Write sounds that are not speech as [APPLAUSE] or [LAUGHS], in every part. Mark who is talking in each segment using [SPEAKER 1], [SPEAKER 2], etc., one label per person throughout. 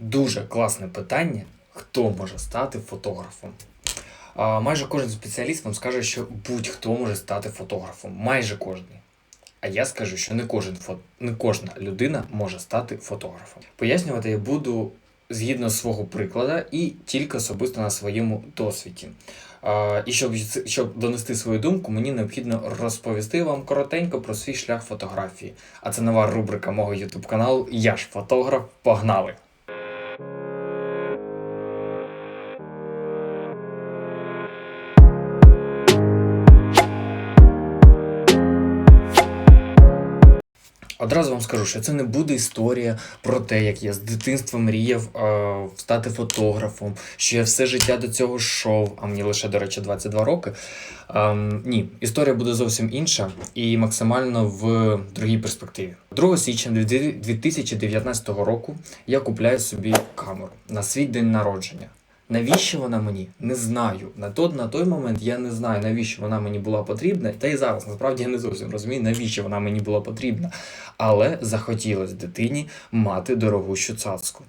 [SPEAKER 1] Дуже класне питання, хто може стати фотографом. Майже кожен спеціаліст вам скаже, що будь-хто може стати фотографом. Майже кожен. А я скажу, що не кожен фо... не кожна людина може стати фотографом. Пояснювати я буду згідно свого прикладу і тільки особисто на своєму досвіді. І щоб, щоб донести свою думку, мені необхідно розповісти вам коротенько про свій шлях фотографії. А це нова рубрика мого YouTube каналу Я ж фотограф. Погнали! Одразу вам скажу, що це не буде історія про те, як я з дитинства мріяв е, стати фотографом, що я все життя до цього йшов, а мені лише, до речі, 22 роки. Ем, ні, історія буде зовсім інша і максимально в другій перспективі. 2 січня 2019 року я купляю собі камеру на свій день народження. Навіщо вона мені? Не знаю. На той, на той момент я не знаю, навіщо вона мені була потрібна. Та і зараз насправді я не зовсім розумію, навіщо вона мені була потрібна. Але захотілося дитині мати дорогущу цацку.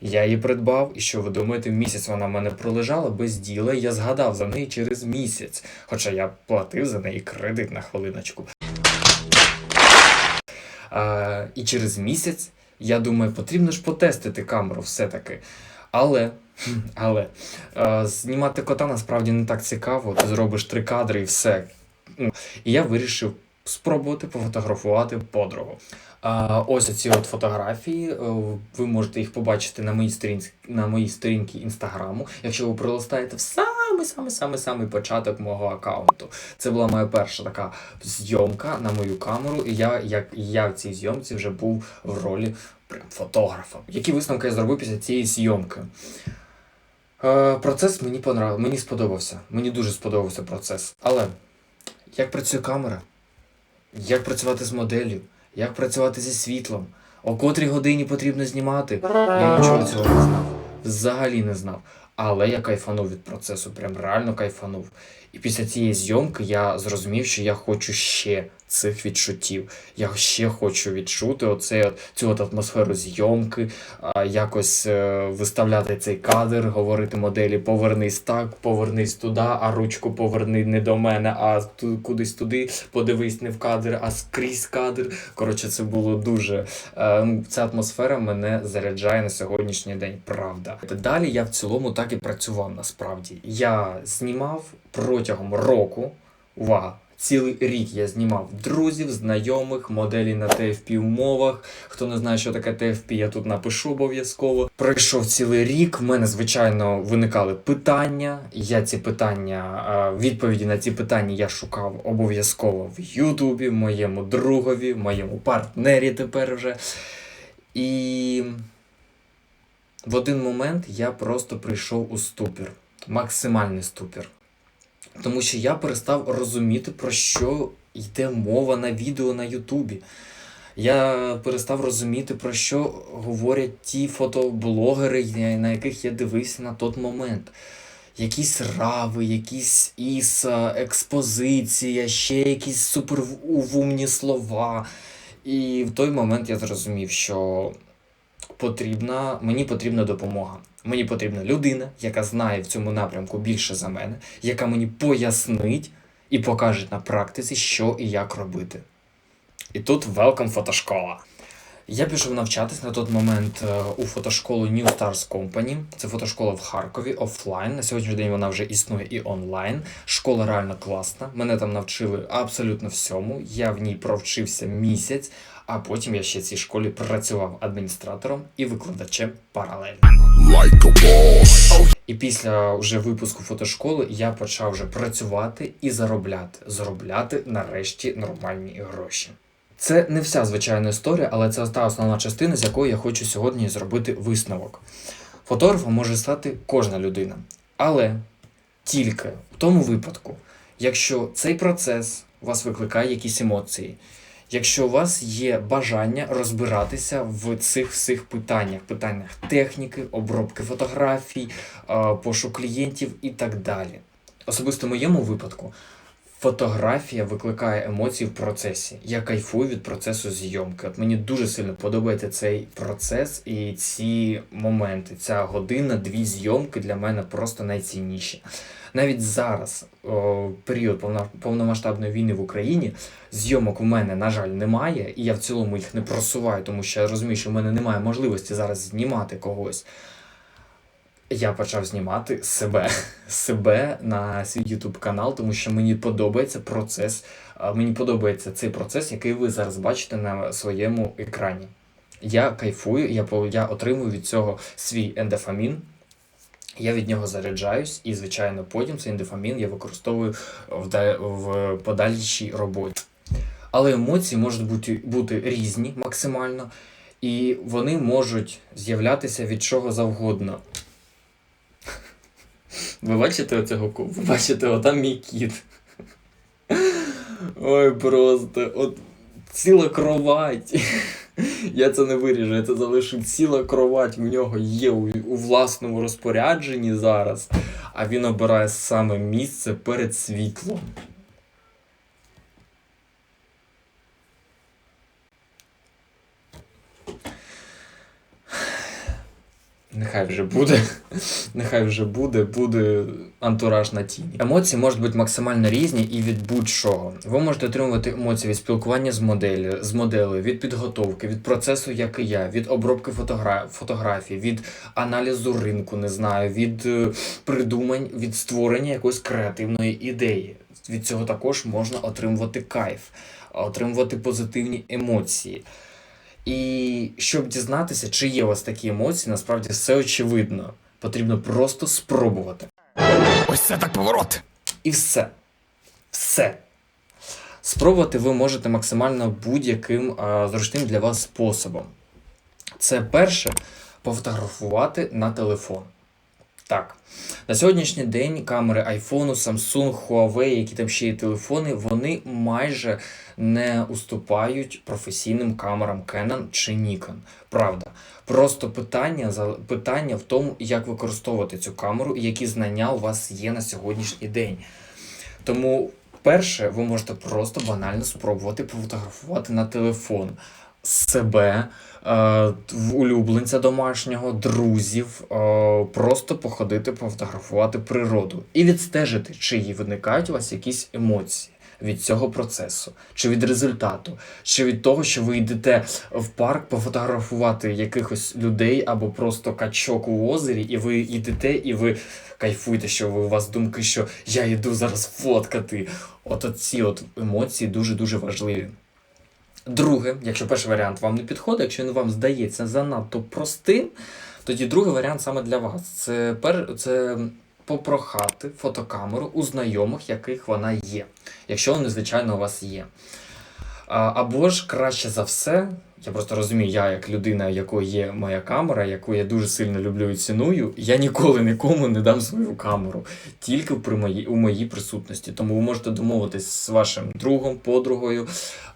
[SPEAKER 1] Я її придбав, і що ви думаєте, місяць вона в мене пролежала без діла, я згадав за неї через місяць. Хоча я платив за неї кредит на хвилиночку. А, і через місяць я думаю, потрібно ж потестити камеру все-таки. Але, [LAUGHS] але е, знімати кота насправді не так цікаво. Ти зробиш три кадри і все. Ну, І я вирішив спробувати пофотографувати подругу. А, ось ці от фотографії. е, Ви можете їх побачити на моїй сторінці на моїй сторінці інстаграму, якщо ви пролистаєте в самий самий самий самий початок мого аккаунту. Це була моя перша така зйомка на мою камеру. І я, як я в цій зйомці вже був в ролі прям фотографа. Які висновки я зробив після цієї зйомки? Е, процес мені понрав... мені сподобався. Мені дуже сподобався процес. Але як працює камера? Як працювати з моделлю? Як працювати зі світлом? О котрій годині потрібно знімати? Я нічого цього не знав. Взагалі не знав. Але я кайфанув від процесу, прям реально кайфанув. І після цієї зйомки я зрозумів, що я хочу ще цих відчуттів. Я ще хочу відчути оце, цю от атмосферу зйомки, а, якось е, виставляти цей кадр, говорити моделі повернись так, повернись туди, а ручку поверни не до мене, а ту, кудись туди, подивись не в кадр, а скрізь кадр. Коротше, це було дуже. Е, ну, ця атмосфера мене заряджає на сьогоднішній день, правда. Далі я в цілому так і працював насправді. Я знімав протягом року. Увага! Цілий рік я знімав друзів, знайомих, моделі на TFP умовах. Хто не знає, що таке TFP, я тут напишу обов'язково. Пройшов цілий рік. В мене, звичайно, виникали питання. Я ці питання, відповіді на ці питання я шукав обов'язково в Ютубі, моєму другові, моєму партнері тепер вже. І в один момент я просто прийшов у ступір, максимальний ступір. Тому що я перестав розуміти, про що йде мова на відео на Ютубі. Я перестав розуміти, про що говорять ті фотоблогери, на яких я дивився на той момент. Якісь рави, якісь іса, експозиція, ще якісь суперумні слова. І в той момент я зрозумів, що потрібна, мені потрібна допомога. Мені потрібна людина, яка знає в цьому напрямку більше за мене, яка мені пояснить і покаже на практиці, що і як робити. І тут велкам фотошкола. Я пішов навчатись на той момент е, у фотошколу New Stars Company. Це фотошкола в Харкові офлайн. На сьогоднішній день вона вже існує і онлайн. Школа реально класна. Мене там навчили абсолютно всьому. Я в ній провчився місяць, а потім я ще в цій школі працював адміністратором і викладачем паралельно.
[SPEAKER 2] like a boss.
[SPEAKER 1] І після вже випуску фотошколи я почав вже працювати і заробляти. Заробляти нарешті нормальні гроші. Це не вся звичайна історія, але це та основна частина, з якої я хочу сьогодні зробити висновок. Фотографом може стати кожна людина. Але тільки в тому випадку, якщо цей процес у вас викликає якісь емоції, якщо у вас є бажання розбиратися в цих всіх питаннях, питаннях техніки, обробки фотографій, пошук клієнтів і так далі. Особисто в моєму випадку, Фотографія викликає емоції в процесі. Я кайфую від процесу зйомки. От мені дуже сильно подобається цей процес і ці моменти. Ця година, дві зйомки для мене просто найцінніші. Навіть зараз, о, період повномасштабної війни в Україні, зйомок у мене, на жаль, немає, і я в цілому їх не просуваю, тому що я розумію, що в мене немає можливості зараз знімати когось. Я почав знімати себе, [LAUGHS] себе на свій YouTube канал, тому що мені подобається процес. Мені подобається цей процес, який ви зараз бачите на своєму екрані. Я кайфую, я, я отримую від цього свій ендофамін. Я від нього заряджаюсь, і, звичайно, потім цей ендофамін я використовую в, в подальшій роботі. Але емоції можуть бути, бути різні максимально, і вони можуть з'являтися від чого завгодно. Ви бачите оцього ку? Ви бачите, отам мій кіт. Ой, просто от ціла кровать. Я це не виріжу, я це залишу. Ціла кровать в нього є у, у власному розпорядженні зараз, а він обирає саме місце перед світлом. Нехай вже буде. [LAUGHS] Нехай вже буде, буде антураж на тіні. Емоції можуть бути максимально різні і від будь-чого. Ви можете отримувати емоції від спілкування з моделлю, з моделею, від підготовки, від процесу, як і я, від обробки фотогра... фотографій, від аналізу ринку, не знаю, від е, придумань, від створення якоїсь креативної ідеї. Від цього також можна отримувати кайф, отримувати позитивні емоції. І щоб дізнатися, чи є у вас такі емоції, насправді все очевидно. Потрібно просто спробувати.
[SPEAKER 2] Ось це так поворот.
[SPEAKER 1] І все. Все. Спробувати ви можете максимально будь-яким зручним для вас способом. Це перше пофотографувати на телефон. Так. На сьогоднішній день камери iPhone, Samsung, Huawei, які там ще є телефони, вони майже не уступають професійним камерам Canon чи Nikon. Правда. Просто питання, питання в тому, як використовувати цю камеру і які знання у вас є на сьогоднішній день. Тому, перше, ви можете просто банально спробувати пофотографувати на телефон себе, е, улюбленця домашнього, друзів, е, просто походити, пофотографувати природу і відстежити, чи виникають у вас якісь емоції. Від цього процесу, чи від результату, чи від того, що ви йдете в парк пофотографувати якихось людей або просто качок у озері, і ви йдете, і ви кайфуєте, що ви, у вас думки, що я йду зараз фоткати. От ці от емоції дуже-дуже важливі. Друге, якщо перший варіант вам не підходить, якщо він вам здається занадто простим, тоді другий варіант саме для вас. Це, пер... це попрохати фотокамеру у знайомих, яких вона є, якщо вони, звичайно, у вас є. Або ж краще за все, я просто розумію, я як людина, якої є моя камера, яку я дуже сильно люблю і ціную, я ніколи нікому не дам свою камеру, тільки при моїй, у моїй присутності. Тому ви можете домовитись з вашим другом, подругою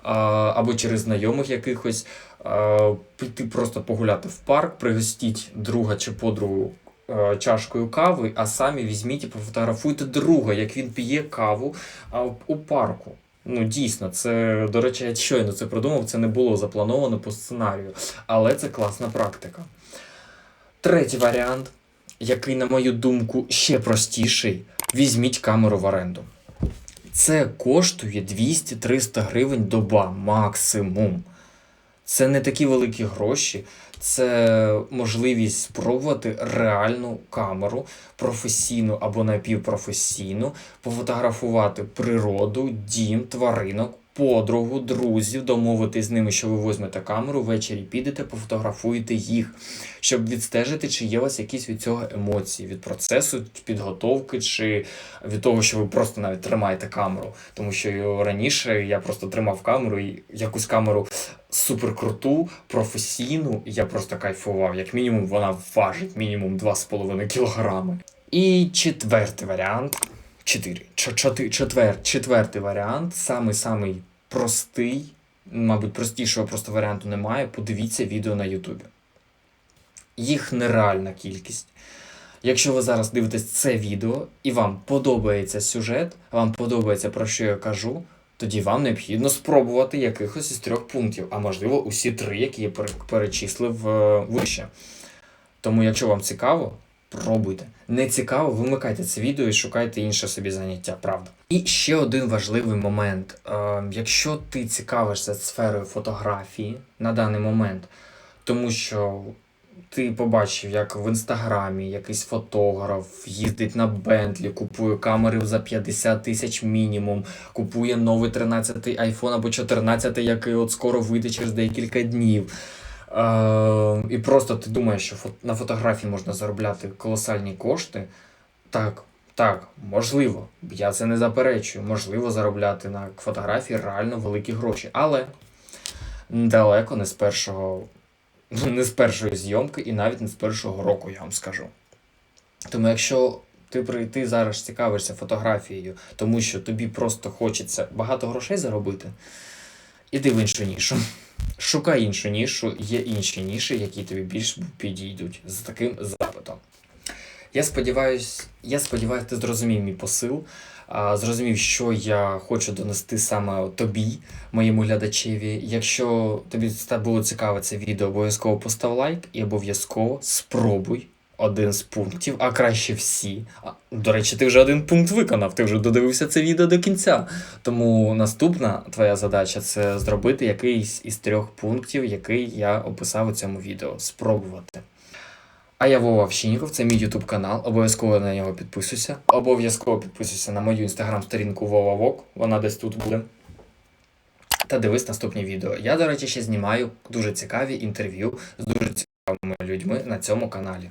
[SPEAKER 1] а, або через знайомих якихось, а, піти просто погуляти в парк, пригостіть друга чи подругу е, чашкою кави, а самі візьміть і пофотографуйте друга, як він п'є каву у парку. Ну, дійсно, це, до речі, я щойно це придумав, це не було заплановано по сценарію, але це класна практика. Третій варіант, який, на мою думку, ще простіший: візьміть камеру в оренду. Це коштує 200-300 гривень доба максимум. Це не такі великі гроші, це можливість спробувати реальну камеру, професійну або напівпрофесійну, пофотографувати природу, дім, тваринок, подругу, друзів, домовитись з ними, що ви візьмете камеру, ввечері підете, пофотографуєте їх, щоб відстежити, чи є у вас якісь від цього емоції, від процесу підготовки, чи від того, що ви просто навіть тримаєте камеру. Тому що раніше я просто тримав камеру і якусь камеру суперкруту, професійну, і я просто кайфував. Як мінімум, вона важить мінімум 2,5 кілограми. І четвертий варіант. Чотири. Четвер, четвертий варіант, самий самий простий, мабуть, простішого просто варіанту немає. Подивіться відео на Ютубі. Їх нереальна кількість. Якщо ви зараз дивитесь це відео і вам подобається сюжет, вам подобається про що я кажу, тоді вам необхідно спробувати якихось із трьох пунктів, а можливо усі три, які я перечислив е, вище. Тому, якщо вам цікаво, пробуйте. Не цікаво, вимикайте це відео і шукайте інше собі заняття, правда. І ще один важливий момент. Е, якщо ти цікавишся сферою фотографії на даний момент, тому що ти побачив, як в інстаграмі якийсь фотограф їздить на Бентлі, купує камери за 50 тисяч мінімум, купує новий 13-й iPhone або 14, який от скоро вийде через декілька днів. Е, і просто ти думаєш, що фо- на фотографії можна заробляти колосальні кошти. Так, так, можливо, я це не заперечую. Можливо заробляти на фотографії реально великі гроші, але далеко не з першого, [LAUGHS] не з першої зйомки і навіть не з першого року, я вам скажу. Тому якщо ти прийти зараз цікавишся фотографією, тому що тобі просто хочеться багато грошей заробити, іди в іншу нішу. Шукай іншу нішу, є інші ніші, які тобі більш підійдуть з таким запитом. Я сподіваюся, я сподіваюся, ти зрозумів мій посил, зрозумів, що я хочу донести саме тобі, моєму глядачеві. Якщо тобі було цікаве це відео, обов'язково постав лайк і обов'язково спробуй один з пунктів, а краще всі. А, До речі, ти вже один пункт виконав, ти вже додивився це відео до кінця. Тому наступна твоя задача це зробити якийсь із трьох пунктів, який я описав у цьому відео. Спробувати. А я Вова Овчинніков, це мій YouTube канал. Обов'язково на нього підписуйся. Обов'язково підписуйся на мою інстаграм-сторінку Вова Вок, вона десь тут буде. Та дивись наступні відео. Я, до речі, ще знімаю дуже цікаві інтерв'ю з дуже цікавими людьми на цьому каналі.